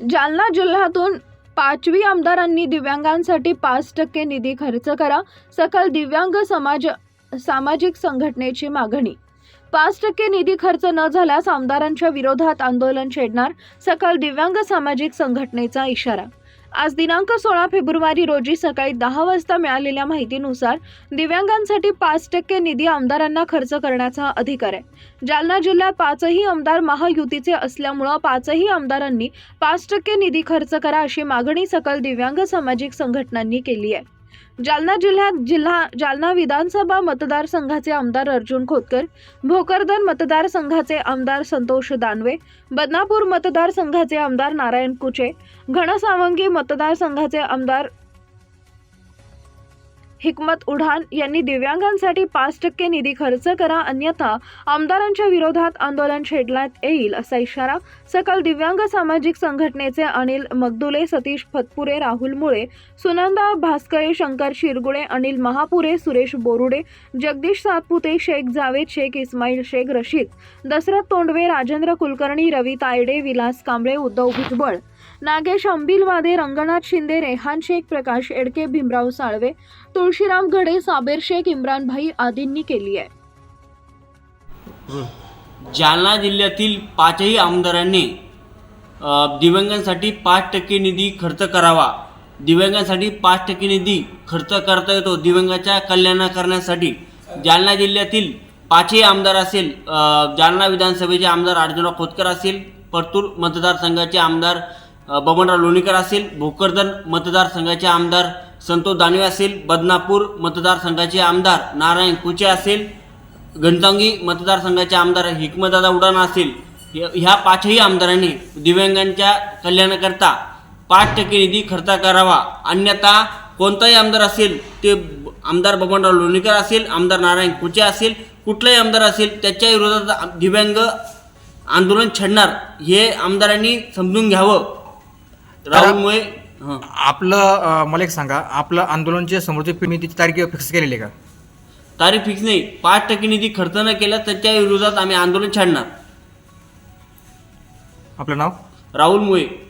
जालना जिल्ह्यातून पाचवी आमदारांनी दिव्यांगांसाठी पाच टक्के निधी खर्च करा. सकल दिव्यांग समाज सामाजिक संघटनेची मागणी. पाच टक्के निधी खर्च न झाल्यास आमदारांच्या विरोधात आंदोलन छेडणार. सकल दिव्यांग सामाजिक संघटनेचा इशारा. आज दिनांक सोळा फेब्रुवारी रोजी सकाळी दहा वाजता मिळालेल्या माहितीनुसार दिव्यांगांसाठी पाच टक्के निधी आमदारांना खर्च करण्याचा अधिकार आहे. जालना जिल्ह्यात पाचही आमदार महायुतीचे असल्यामुळं पाचही आमदारांनी पाच टक्के निधी खर्च करा अशी मागणी सकल दिव्यांग सामाजिक संघटनांनी केली आहे. जालना जिल्ह्यात जिल्हा जालना विधानसभा मतदारसंघाचे आमदार अर्जुन खोतकर भोकरदन मतदारसंघाचे आमदार संतोष दानवे बदनापूर मतदारसंघाचे आमदार नारायण कुचे घनसावंगी मतदारसंघाचे आमदार हिकमत उढान यांनी दिव्यांगांसाठी पाच टक्के निधी खर्च करा अन्यथा आमदारांच्या विरोधात आंदोलन छेडण्यात येईल असा इशारा सकल दिव्यांग सामाजिक संघटनेचे अनिल मगदुले सतीश फतपुरे राहुल मुळे सुनंदा भास्करे शंकर शिरगुळे अनिल महापुरे सुरेश बोरुडे जगदीश सातपुते शेख जावेद शेख इस्माईल शेख रशीद दशरथ तोंडवे राजेंद्र कुलकर्णी रवी तायडे विलास कांबळे उद्धव भुजबळ नागेश अंबिलवादे रंगनाथ शिंदे रेहान शेख प्रकाश एडके भीमराव साळवे तुळशीराम घडे साबेर शेख इम्रान भाई आदींनी केली आहे. जालना जिल्ह्यातील पाचही आमदारांनी दिव्यांगांसाठी पाच टक्के निधी खर्च करावा. दिव्यांगांसाठी पाच टक्के निधी खर्च करता येतो दिव्यांगाच्या कल्याण करण्यासाठी जालना जिल्ह्यातील पाचही आमदार असेल जालना विधानसभेचे आमदार अर्जुनराव खोतकर असेल परतूर मतदारसंघाचे आमदार बबनराव लोणीकर असेल भोकरदन मतदारसंघाचे आमदार संतोष दानवे असेल बदनापूर मतदारसंघाचे आमदार नारायण कुचे असेल घनसावंगी मतदारसंघाचे आमदार हिकमतदादा उडान असेल ह्या- पाचही आमदारांनी दिव्यांगांच्या कल्याणाकरता पाच टक्के निधी खर्च करावा अन्यथा कोणताही आमदार असेल ते आमदार बबनराव लोणीकर असेल आमदार नारायण कुचे असेल कुठलाही आमदार असेल त्याच्या विरोधात दिव्यांग आंदोलन छेडणार हे आमदारांनी समजून घ्यावं राहुलमुळे. आपलं अं, मला एक सांगा आपलं आंदोलनच्या समोरची पिढीची तारीख फिक्स केलेली आहे का? तारीख फिक्स नाही. पाच टक्के निधी खर्च न केला त्याच्या विरोधात आम्ही आंदोलन छाडणार. आपलं नाव? राहुल मुळे.